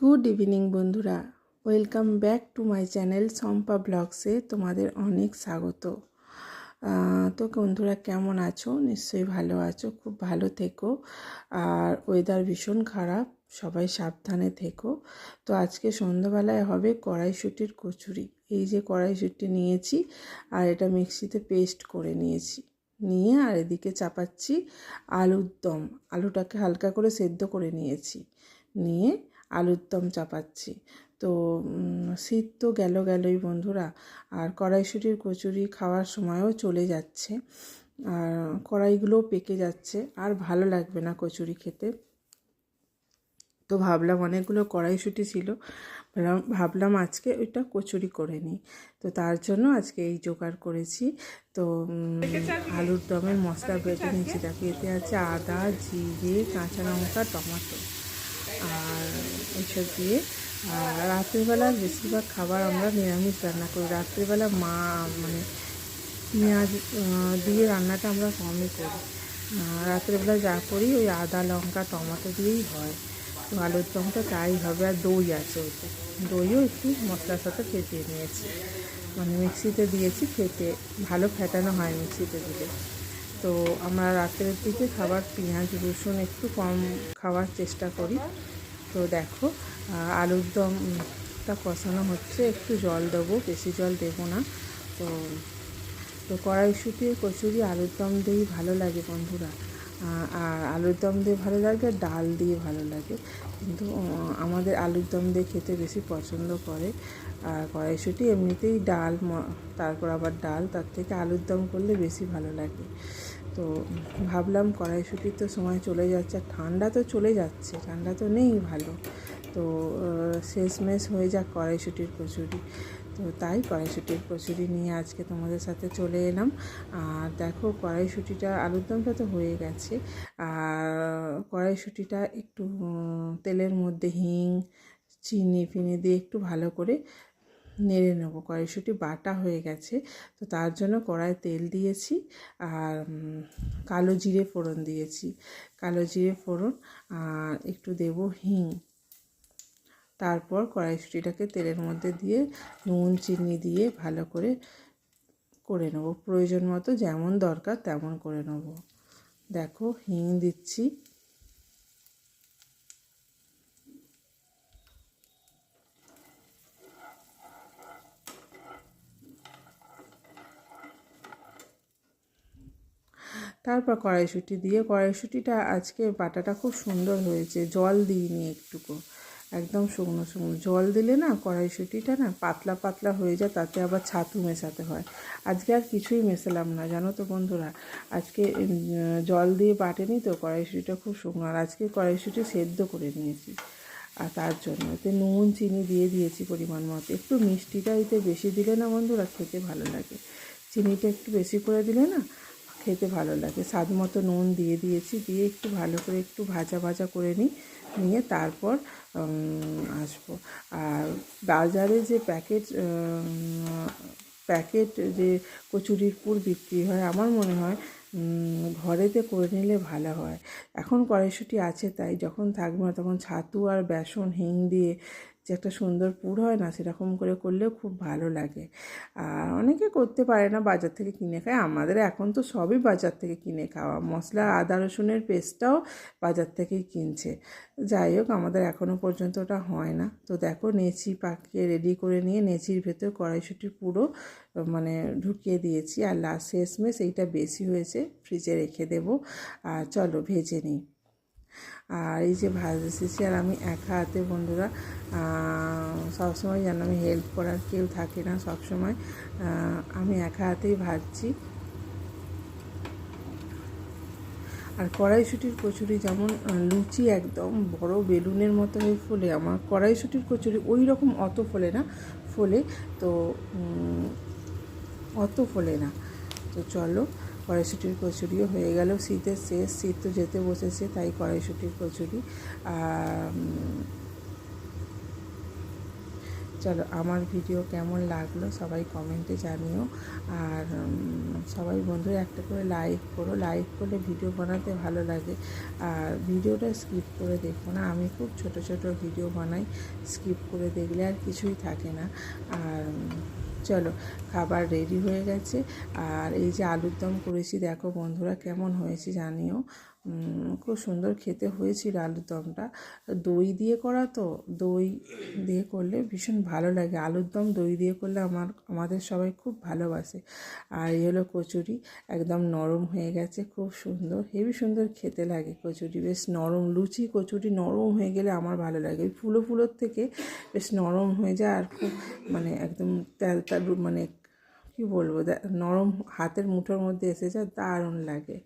Good evening বন্ধুরা। Welcome back to my channel Sampa ব্লগসে তোমাদের অনেক স্বাগত। তো বন্ধুরা কেমন আছো? নিশ্চয়ই ভালো আছো, খুব ভালো থেকো। আর ওয়েদার ভীষণ খারাপ, সবাই সাবধানে থেকো। তো আজকে সন্ধ্যাবেলায় হবে কড়াইশুটির কচুরি। এই যে কড়াইশুটি নিয়েছি আর এটা মিক্সিতে পেস্ট করে নিয়েছি। নিয়ে আর এদিকে চাপাচ্ছি আলুর দম। আলুটাকে হালকা করে সেদ্ধ করে নিয়েছি। নিয়ে আলুর দম চাপাচ্ছি। তো শীত তো গেল গেলই বন্ধুরা। আর কড়াইশুটির কচুরি খাওয়ার সময়ও চলে যাচ্ছে। আর কড়াইগুলোও পেকে যাচ্ছে। আর ভালো লাগবে না কচুরি খেতে। তো ভাবলাম অনেকগুলো কড়াইশুটি ছিল। ভাবলাম- আজকে ওইটা কচুরি করে নিই। তো তার জন্য আজকে এই জোগাড় করেছি। তো আলুর দমের মশলা বেটে নিয়েছি। দেখো এতে আছে আদা, জিরে, কাঁচা লঙ্কা, টমাটো। আর এইসব দিয়ে। আর রাত্রিবেলা বেশিরভাগ খাবার আমরা নিরামিষ রান্না করি। রাত্রিবেলা মা মানে পেঁয়াজ দিয়ে রান্নাটা আমরা কমই করি। রাত্রেবেলা যা করি ওই আদা, লঙ্কা, টমেটো দিয়েই হয়। তো আলুর দমটা তাই হবে আর দই আছে ওতে। দইও একটু মশলার সাথে ফেটিয়ে নিয়েছি। মানে মিক্সিতে দিয়েছি, ফেটে ভালো ফেটানো হয় মিক্সিতে দিলে। তো আমরা রাতের দিকে খাবার পেঁয়াজ, রসুন একটু কম খাওয়ার চেষ্টা করি। তো দেখো আলুর দমটা কষানো হচ্ছে, একটু জল দেবো, বেশি জল দেবো না। তো তো কড়াইশুটি কচুরি, আলুর দম দিয়েই ভালো লাগে বন্ধুরা। আর আলুর দম দিয়ে ভালো লাগে, আর ডাল দিয়ে ভালো লাগে। কিন্তু আমাদের আলুর দম দিয়ে খেতে বেশি পছন্দ করে। আর কড়াইশুটি এমনিতেই ডাল তারপর আবার ডাল, তার থেকে আলুর দম করলে বেশি ভালো লাগে। তো ভাবলাম কড়াইশুটির তো সময় চলে যাচ্ছে, আর ঠান্ডা তো চলে যাচ্ছে, ঠান্ডা তো নেই ভালো। তো শেষমেশ হয়ে যাক কড়াইশুটির কচুরি। তো তাই কড়াইশুটির কচুরি নিয়ে আজকে তোমাদের সাথে চলে এলাম। আর দেখো কড়াইশুটিটা আলুর দমটা তো হয়ে গেছে। আর কড়াইশুটিটা একটু তেলের মধ্যে হিং, চিনি, ফিনি দিয়ে একটু ভালো করে নেড়ে নেব। কড়াইশুটি বাটা হয়ে গেছে। তো তার জন্য কড়াই তেল দিয়েছি আর কালো জিরে ফোড়ন দিয়েছি। কালো জিরে ফোড়ন আর একটু দেবো হিং। তারপর কড়াইশুটিটাকে তেলের মধ্যে দিয়ে নুন, চিনি দিয়ে ভালো করে করে নেব। প্রয়োজন মতো যেমন দরকার তেমন করে নেব। দেখো, হিং দিচ্ছি। তারপর কড়াইশুঁটি দিয়ে, কড়াইশুঁটিটা আজকে বাটাটা খুব সুন্দর হয়েছে, জল দিইনি একটুকু, একদম শুকনো শুকনো। জল দিলে না কড়াইশুঁটিটা না পাতলা পাতলা হয়ে যায়, তাতে আবার ছাতু মেশাতে হয়। আজকে আর কিছুই মেশালাম না, জানো তো বন্ধুরা। আজকে জল দিয়ে বাটেনি তো, কড়াইশুঁটিটা খুব শুকনো। আর আজকে কড়াইশুঁটি সেদ্ধ করে নিয়েছি, আর তার জন্য এতে নুন, চিনি দিয়ে দিয়েছি পরিমাণ মতো। একটু মিষ্টিটা এতে বেশি দিলে না বন্ধুরা খেতে ভালো লাগে। চিনিটা একটু বেশি করে দিলে না খেতে ভালো লাগে। স্বাদ মতো নুন দিয়ে দিয়েছি, দিয়ে একটু ভালো করে একটু ভাজা ভাজা করে নিই, নিয়ে তারপর আসব। আর বাজারে যে প্যাকেট প্যাকেট যে কচুরির পুর বিক্রি হয়, আমার মনে হয় ঘরেতে করে নিলে ভালো হয়। এখন কড়াইশুঁটি আছে তাই যখন থাকবে না তখন ছাতু আর বেসন, হিং দিয়ে যে একটা সুন্দর পুর হয় না, সেরকম করে করলেও খুব ভালো লাগে। আর অনেকে করতে পারে না, বাজার থেকে কিনে খায়। আমাদের এখন তো সবই বাজার থেকে কিনে খাওয়া। মশলা, আদা, রসুনের পেস্টটাও বাজার থেকেই কিনছে। যাই হোক, আমাদের এখনও পর্যন্ত ওটা হয় না। তো দেখো, নেচি পাকিয়ে রেডি করে নিয়ে নেচির ভেতর কড়াইশুঁটি পুরো মানে ঢুকিয়ে দিয়েছি। আর লাস্ট শেষমেশ এইটা বেশি হয়েছে ফ্রিজে রেখে দেবো। আর চলো, ভেজে নিই। আর এই যে ভাজতেছি আর আমি একা হাতে বন্ধুরা সবসময় যেন আমি হেল্প করার কেউ থাকে না সবসময়। আমি একা হাতেই ভাজছি। আর কড়াইশুটির কচুরি যেমন লুচি একদম বড় বেলুনের মতো হয়ে ফোলে, আমার কড়াইশুটির কচুরি ওই রকম অত ফোলে না, ফোলে তো অত ফোলে না। তো চলো, কড়াইশুটির কচুরিও হয়ে গেল। শীতের শেষ শীত তো যেতে বসেছে, তাই কড়াইশুটির কচুরি। চলো, আমার ভিডিও কেমন লাগল সবাই কমেন্টে জানিও। আর সবাই বন্ধু একটা করে লাইক করো। লাইক করলে ভিডিও বানাতে ভালো লাগে। আর ভিডিওটা স্কিপ করে দেখো না, আমি খুব ছোট ছোট ভিডিও বানাই স্কিপ করে দেখলে আর কিছুই থাকে না। আর চলো, খাবার রেডি হয়ে গেছে। আর এই যে আলুর দম করেছি, দেখো বন্ধুরা কেমন হয়েছে জানিও। খুব সুন্দর খেতে হয়েছিল আলুর দমটা। দই দিয়ে করা তো, দই দিয়ে করলে ভীষণ ভালো লাগে। আলুর দম দই দিয়ে করলে আমার, আমাদের সবাই খুব ভালোবাসে। আর এই হলো কচুরি, একদম নরম হয়ে গেছে, খুব সুন্দর হেবি সুন্দর খেতে লাগে কচুরি। বেশ নরম, লুচি কচুরি নরম হয়ে গেলে আমার ভালো লাগে। ওই ফুলো ফুলোর থেকে বেশ নরম হয়ে যায় আর খুব মানে একদম তেল মানে কি বলব নরম হাতের মুঠোর মধ্যে এসে যায়, দারুণ লাগে।